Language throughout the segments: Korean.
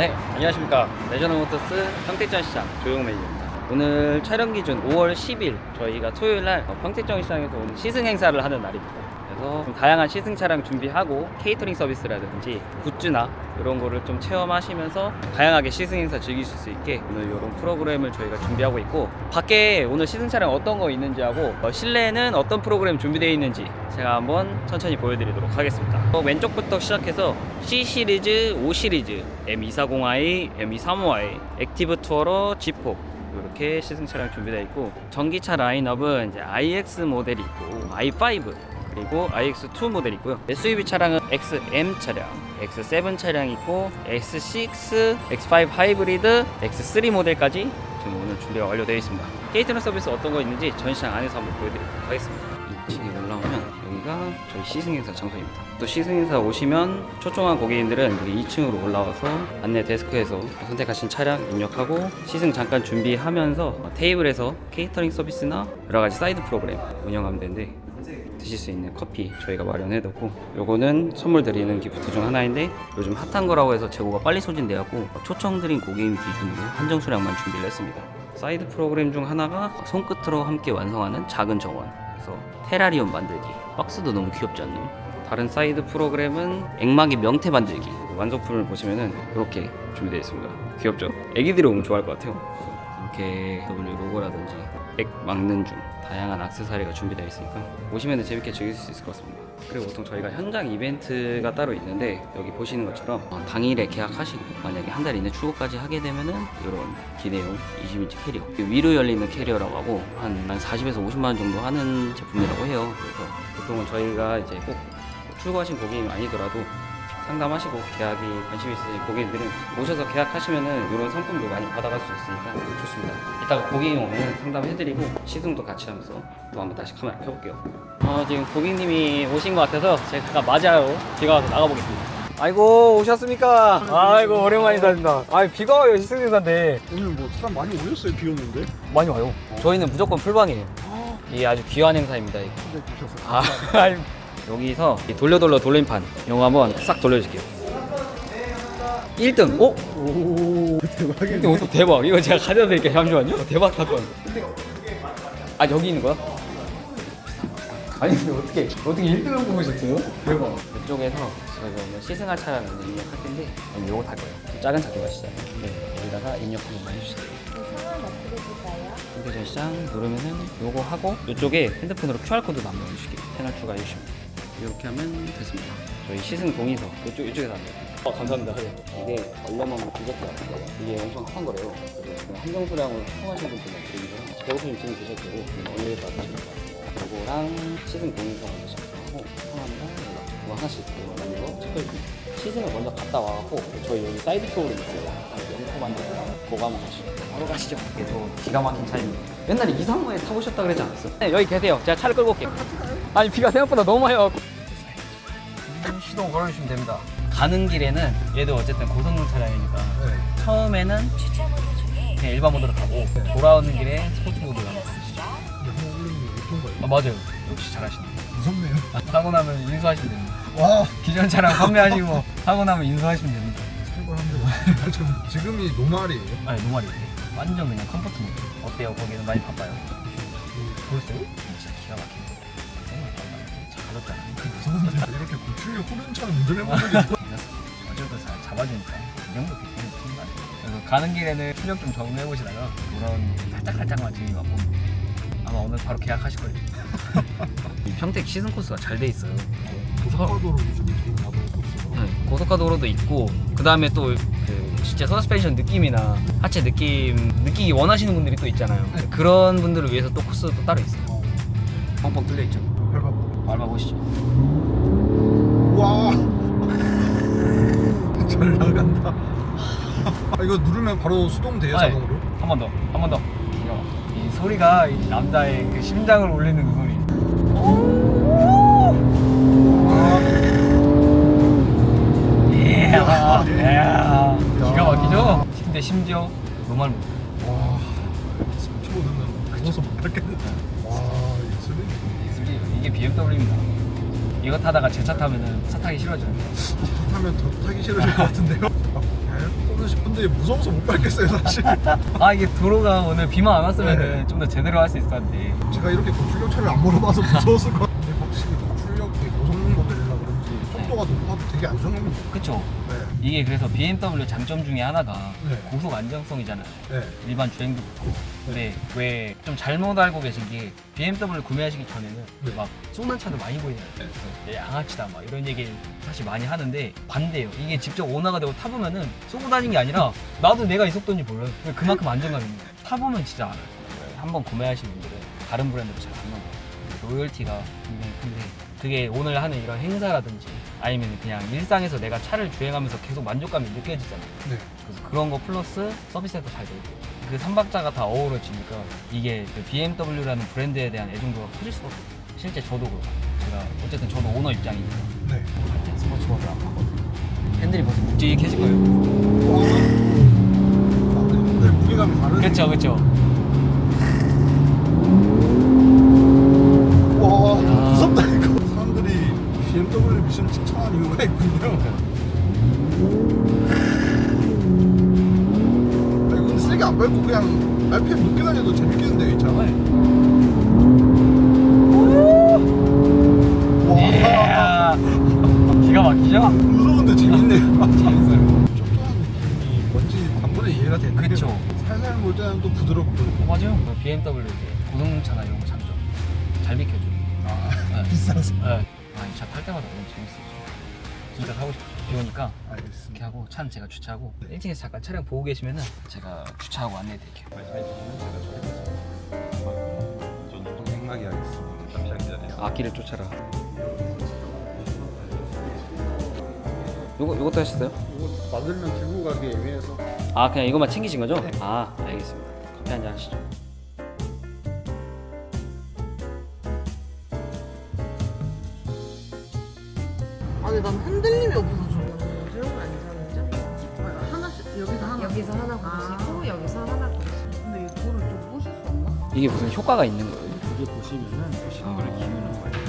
네, 안녕하십니까. 내셔널 모터스 평택전 시장 조용 매니저입니다. 오늘 촬영 기준 5월 10일 저희가 토요일 날 평택전 시장에서 오는 시승 행사를 하는 날입니다. 그래서 좀 다양한 시승 차량 준비하고 케이터링 서비스라든지 굿즈나 이런 거를 좀 체험하시면서 다양하게 시승 행사 즐기실 수 있게 오늘 이런 프로그램을 저희가 준비하고 있고 밖에 오늘 시승 차량 어떤 거 있는지 하고 어, 실내에는 어떤 프로그램 준비되어 있는지 제가 한번 천천히 보여드리도록 하겠습니다. 어, 왼쪽부터 시작해서 C 시리즈, 5 시리즈, M240i, M235i, 액티브 투어러, G4 이렇게 시승 차량 준비되어 있고 전기차 라인업은 이제 iX 모델이 있고 i5 그리고 iX2 모델이 있고요. SUV 차량은 XM 차량, X7 차량 있고 X6, X5 하이브리드, X3 모델까지 지금 오늘 준비가 완료되어 있습니다. 케이트너 서비스 어떤 거 있는지 전시장 안에서 한번 보여드리도록 하겠습니다. 2층에 올라오면 여기가 저희 시승행사 장소입니다. 또 시승행사 오시면 초청한 고객님들은 여기 2층으로 올라와서 안내 데스크에서 선택하신 차량 입력하고 시승 잠깐 준비하면서 테이블에서 케이터링 서비스나 여러 가지 사이드 프로그램 운영하면 되는데 드실 수 있는 커피 저희가 마련해뒀고 요거는 선물 드리는 기프트 중 하나인데 요즘 핫한 거라고 해서 재고가 빨리 소진돼갖고 초청드린 고객님 기준으로 한정 수량만 준비를 했습니다. 사이드 프로그램 중 하나가 손끝으로 함께 완성하는 작은 정원. 그래서 테라리움 만들기. 박스도 너무 귀엽지 않나요? 다른 사이드 프로그램은 액막이 명태 만들기. 완성품을 보시면은 이렇게 준비되어 있습니다. 귀엽죠? 애기들이 오면 좋아할 것 같아요. 이렇게 W 로고라든지 액 막는 중 다양한 액세서리가 준비되어 있으니까 오시면 재밌게 즐길 수 있을 것 같습니다. 그리고 보통 저희가 현장 이벤트가 따로 있는데 여기 보시는 것처럼 어, 당일에 계약하시고 만약에 한 달 이내 출고까지 하게 되면은 이런 기내용 20인치 캐리어 위로 열리는 캐리어라고 하고 한, 한 40에서 50만 원 정도 하는 제품이라고 해요. 그래서 보통은 저희가 이제 꼭 출고하신 고객이 아니더라도 상담하시고 계약이 관심 있으신 고객님들은 오셔서 계약하시면은 이런 상품도 많이 받아갈 수 있으니까 좋습니다. 이따가 고객님 오면 상담해드리고 시승도 같이 하면서 또 한번 다시 카메라 켜볼게요. 아 지금 고객님이 오신 것 같아서 제가 맞아요. 비가 와서 나가보겠습니다. 아이고 오셨습니까? 아이고 오랜만이다. 아 비가 와요 시승행사인데 오늘 뭐 사람 많이 오셨어요 비 오는데? 많이 와요. 저희는 무조건 풀방이에요. 이게 아주 귀한 행사입니다. 이거. 근데 주셨어요 아, 아니, 여기서 이 돌려 돌려 돌림판 이거 한번 싹 돌려줄게요. 1등. 어? 오 대박이네 1등 어떻게 대박. 이거 제가 가져다 드릴게요. 잠시만요. 어, 대박 사건. 아 여기 있는 거야? 아니 근데 어떻게 어떻게 1등을 뽑으셨어요? 대박. 이쪽에서 저희가 오늘 시승할 차량을 입력할 텐데 요거 탈 거예요. 작은 차도 가시죠. 네, 여기다가 입력 한번 해주시죠. 상황 어떻게 될까요? 현대 전시장 누르면은 요거 하고 이쪽에 핸드폰으로 QR 코드 한번 해주실게요. 채널 추가해 주시면 이렇게 하면 됐습니다. 저희 시승 동의서 이쪽 이쪽에서 합니다. 어 감사합니다. 이게 얼마만 부족해 같은데 이게 엄청 핫한 거래요. 그래서 한정 수량을 사용하시는 분들만 드리고요. 배고프면 지금 드셔도 되고 받으시면 될것 같아요. 요거랑 시승 동의서 먼저 작성하고 성함이랑 연락 그거 하나씩 만들어 체크해 줍니다. 시승을 먼저 갔다 와갖고 저희 여기 사이드 프로그램 있어요. 연포 만들고 가시죠. 바로 가시죠. 이게 또 기가 막힌 차입니다. 옛날에 이상호에 타보셨다 그러지 않았어? 네, 여기 계세요. 제가 차를 끌고 올게요. 아니 비가 생각보다 너무 많이 와갖고. 시동 걸어주시면 됩니다. 가는 길에는 얘도 어쨌든 고성능 차량이니까 네. 처음에는 주차 모드 중에 그냥 일반 모드로 타고 돌아오는 길에 스포츠 모드로 가는 거예요. 근데 한번 올리는 게 어떤 거예요? 아 맞아요. 역시 잘하시네. 무섭네요 사고 나면 인수하시면 됩니다. 와 기존 차량 판매하시고 사고 나면 인수하시면 됩니다. 살벌합니다 좀 지금이 노말이에요 아니 노말이 완전 그냥 컴포트 모드. 어때요? 거기는 많이 바빠요. 보였어요? 진짜 기가 막히 고출력 후륜처럼 운전해보는 게 어제도 잘 잡아주니까 이 정도 비키는 푸는 거 아니에요. 그래서 가는 길에는 실력 좀 적응해 보시다가 돌아오는 길 살짝 살짝만 즐기 맛보 아마 오늘 바로 계약하실 거예요. 이 평택 시즌 코스가 잘 돼 있어요. 고속도로로 좀 이렇게 가고 있어요 네, 고속화 도로도 있고 그 다음에 또그 진짜 서스펜션 느낌이나 하체 느낌 느끼기 원하시는 분들이 또 있잖아요. 네. 그런 분들을 위해서 또 코스도 또 따로 있어요. 어, 뻥뻥 뚫려 있죠. 밟아보시죠. 와. 잘 나간다. 아, 이거 누르면 바로 수동돼요 아, 예. 자동으로? 한 번 더, 한 번 더. 이 소리가 이 남자의 그 심장을 울리는 그 소리. 예, 예. 기가 막히죠? 근데 심지어 노말 못. 와. 스포츠보드는 무서워서 못 밟겠는데. 와 쓰레기. 솔직히 이게 BMW입니다. 이거 타다가 제 차 타면은 차 타기 싫어져요. 타면 더 타기 싫으실 것 같은데요? 아, 밟고 싶은데 무서워서 못 밟겠어요 사실. 아 이게 도로가 오늘 비만 안 왔으면 네. 좀더 제대로 할 수 있었는데 제가 이렇게 고출력 차를 안 몰아봐서 무서웠을 것 같은데 되게 안정적입니다. 그쵸? 네. 이게 그래서 BMW 장점 중에 하나가 네. 고속 안정성이잖아요. 네. 일반 주행도 그렇고. 근데 왜 좀 잘못 알고 계신 게 BMW 구매하시기 전에는 네. 막 쏘는 차도 많이 보이잖아요. 네, 양아치다 막 이런 얘기 사실 많이 하는데 반대예요. 이게 직접 오너가 되고 타보면은 쏘고 다니는 게 아니라 나도 내가 이 속도인지 몰라요. 그만큼 안정감이 있는 거예요. 타보면 진짜 알아요. 한번 구매하신 분들은 다른 브랜드도 잘안 나와요. 로열티가 굉장히 큰데 그게 오늘 하는 이런 행사라든지 아니면 그냥 일상에서 내가 차를 주행하면서 계속 만족감이 느껴지잖아요 네. 그래서 그런 거 플러스 서비스도 잘 되고 그 삼박자가 다 어우러지니까 이게 그 BMW라는 브랜드에 대한 애정도가 커질 수밖에 없어요 실제 저도 그렇고 제가 어쨌든 저도 오너 입장이니까 네. 할때 스포츠워드 안 하거든요 핸들이 벌써 묵직해질 거예요 와. 아, 근데 무게감이 다르네. 그쵸 와 밟고 그냥 RPM 높게 다녀도 재밌겠는데 이 차. 와. 이야. 기가 막히죠? 무서운데 재밌네요. 재밌어요 느낌이 뭔지 단번에 이해가 되는 그쵸. 살살 몰 때는 또 부드럽고 어, 맞아요 BMW 이제 고성차나 이런 거 장점 잘 비켜줘 아, 네. 비싸서 네. 아이 차 탈 때마다 너무 재밌어요 진짜 사고 싶어요 비 오니까 이렇게 알겠습니다. 하고 차는 제가 주차하고 1층에서 잠깐 차량 보고 계시면은 제가 주차하고 안내해 드릴게요. 저는 생각이 하겠습니다. 잠시만 기다려요. 악기를 쫓아라. 요거 요것도 하셨어요? 이거 만들면 들고 가기 애매해서. 아 그냥 이것만 챙기신 거죠? 아 알겠습니다. 커피 한 잔 하시죠. 아니 난 흔들림이 없어서 여기서 하나 고르시고 여기서 하나 고르시고 근데 이 돌을 좀 부실 수 없나? 이게 무슨 효과가 있는 거예요? 이게 보시면은 보시는 거를 기우는 거예요.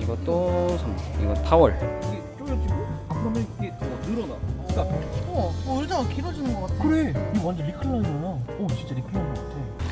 이것도 선물 이거 타월 이게 쪼여지고 앞으로 이게 더 늘어나. 그러니까 어, 어 의자가 길어지는 것 같아 그래. 이거 완전 리클라이너야. 오 진짜 리클라이너 같아.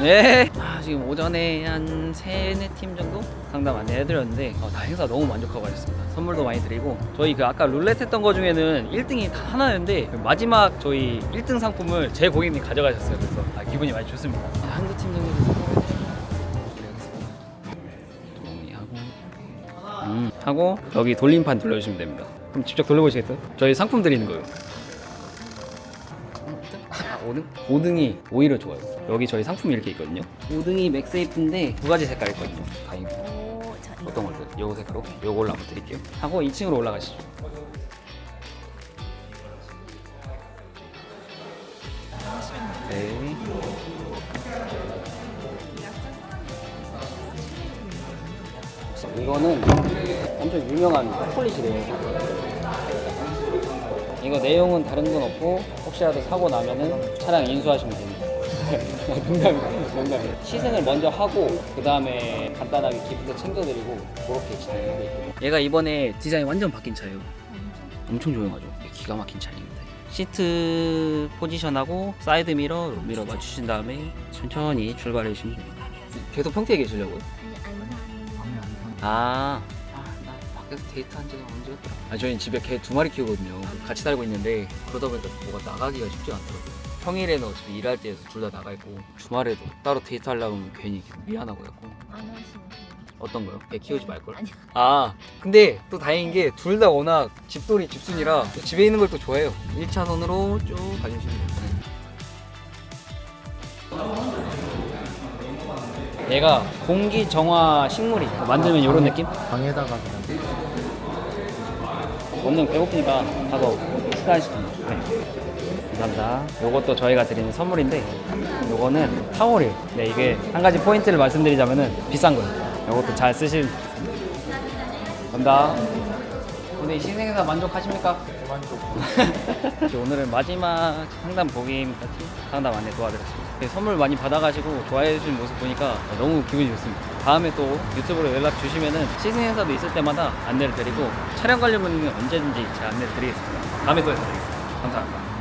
네. 아, 지금 오전에 한 세네 팀 정도 상담 안내해드렸는데 어, 다 행사 너무 만족하고 가셨습니다. 선물도 많이 드리고 저희 그 아까 룰렛 했던 거 중에는 1등이 다 하나였는데 그 마지막 저희 1등 상품을 제 고객님 가져가셨어요. 그래서 아, 기분이 많이 좋습니다. 한두 팀 정도. 동의하고 음, 하고 여기 돌림판 돌려주시면 됩니다. 그럼 직접 돌려보시겠어요? 저희 상품 드리는 거예요. 아, 5등? 5등이 오히려 좋아요. 여기 저희 상품이 이렇게 있거든요. 5등이 맥세이프인데 두 가지 색깔 있거든요. 다행히. 오, 저 이거 어떤 걸 써요? 요거 색깔로? 요걸로 한번 드릴게요. 하고 2층으로 올라가시죠. 네. 이거는 엄청 유명한 초콜릿이래요. 이거 내용은 다른 건 없고 혹시라도 사고 나면은 차량 인수하시면 됩니다. 농담이에요. 농담이에요. 시승을 먼저 하고 그 다음에 간단하게 기프트 챙겨드리고 그렇게 진행하고 있고요. 얘가 이번에 디자인 완전 바뀐 차예요. 엄청 조용하죠. 이게 기가 막힌 차량입니다. 시트 포지션하고 사이드 미러, 로 미러 맞추신 다음에 천천히 출발해 주시면 됩니다. 계속 평택에 계시려고요? 아니 안산 아, 아, 나 밖에서 데이트한 지가 언제였더라? 아, 저희는 집에 개 두 마리 키우거든요. 같이 살고 있는데 그러다 보니까 뭐가 나가기가 쉽지가 않더라고요. 평일에는 어차피 일할 때에서 둘 다 나가 있고 주말에도 따로 데이트하려고 하면 괜히 미안하고 약고 안 하시면 돼요. 어떤 거요? 개 키우지 말걸? 아니요. 아 근데 또 다행인 게 둘 다 워낙 집돌이 집순이라 또 집에 있는 걸 또 좋아해요 1차선으로 쭉 가주시면 됩니 얘가 공기 정화 식물이 만들면 이런 느낌? 방에다가 그냥. 오늘 배고프니까 가서 식사한 시켜. 네. 감사합니다. 요것도 저희가 드리는 선물인데 요거는 타월이에요. 네 이게 한 가지 포인트를 말씀드리자면은 비싼 거예요. 요것도 잘 쓰실. 감사합니다 오늘 시승행사 만족하십니까? 만족. 오늘은 마지막 상담 보기까지 상담 안내 도와드렸습니다. 네, 선물 많이 받아가지고 좋아해 주신 모습 보니까 너무 기분이 좋습니다. 다음에 또 유튜브로 연락 주시면은 시승 행사도 있을 때마다 안내를 드리고 촬영 관련 문의는 언제든지 제가 안내를 드리겠습니다. 다음에 또 연락드리겠습니다. 감사합니다.